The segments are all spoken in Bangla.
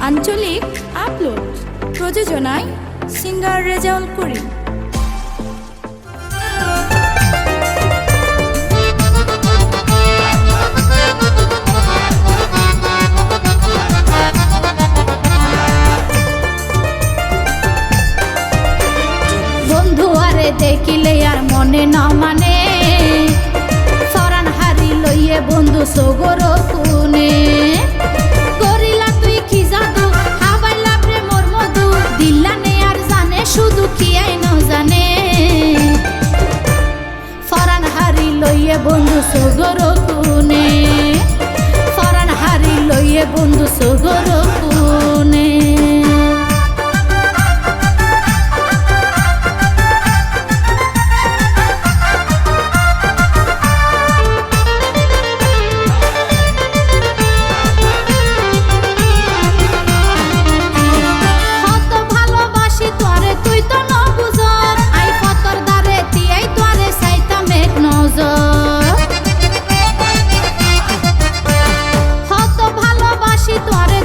আঞ্চলিক আপলোড। প্রযোজনায় সিঙ্গার রেজাউল করিম। দেখিলে আর মনে না মানে। ফরান হারি লইয়ে বন্ধু সগর কুনে বন্ধু সগর কুনে ফরান হারি লইয়ে বন্ধু সগর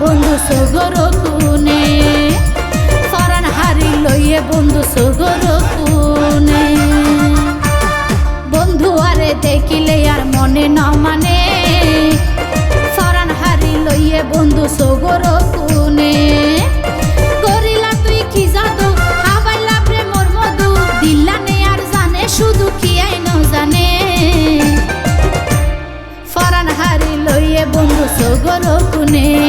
বন্ধু সগর কুনে ফরান হারি লইয়ে বন্ধু সগর কুনে বন্ধু আরে দেখিলে আর মনে না মানে। ফরান হারি লইয়ে বন্ধু সগর কুনে তুই জানে বন্ধু সগর কুনে